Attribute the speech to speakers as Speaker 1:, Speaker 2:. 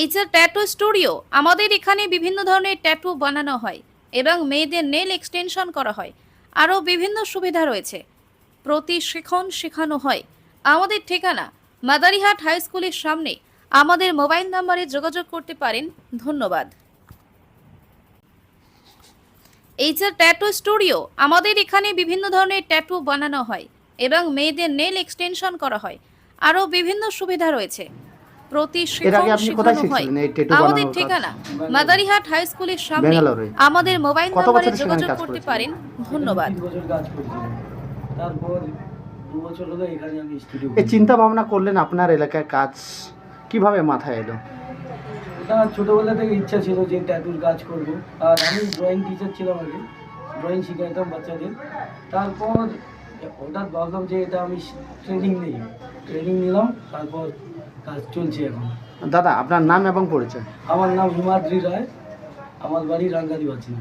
Speaker 1: HR tattoo studio, আমাদের এখানে বিভিন্ন ধরনের ট্যাটু বানানো হয় এবং মেয়েদের নেল এক্সটেনশন করা হয়। আরও বিভিন্ন সুবিধা রয়েছে। প্রতি শিখন শেখানো হয়। আমাদের ঠিকানা, মাদারিহাট হাই স্কুলের সামনে। আমাদের মোবাইল নাম্বারে যোগাযোগ করতে পারেন। ধন্যবাদ। এইচআর ট্যাটু স্টুডিও, আমাদের এখানে বিভিন্ন ধরনের ট্যাটু বানানো হয় এবং মেয়েদের নেল এক্সটেনশন করা হয়। আরও বিভিন্ন সুবিধা রয়েছে। হয়। আমাদের ঠিকানা মাদারিহাট হাই স্কুলের সামনে। আমাদের মোবাইল নাম্বারে যোগাযোগ করতে পারেন। ধন্যবাদ।
Speaker 2: এই চিন্তা ভাবনা করলেন আপনার এলাকায় কাজ কীভাবে মাথায় এলো?
Speaker 3: ওটা ছোটোবেলা থেকে ইচ্ছা ছিল যে ট্যাটুর কাজ করব। আর আমি ড্রয়িং টিচার ছিলাম আগে ড্রয়িং শিখাইতাম বাচ্চাদের। তারপর হঠাৎ ভাবলাম যে এটা আমি ট্রেনিং নিই। ট্রেনিং নিলাম তারপর কাজ চলছে এখন।
Speaker 2: দাদা আপনার নাম এবং পরিচয়?
Speaker 3: আমার নাম হিমাদ্রি রায়। আমার বাড়ি রাঙ্গাদি বাচিনা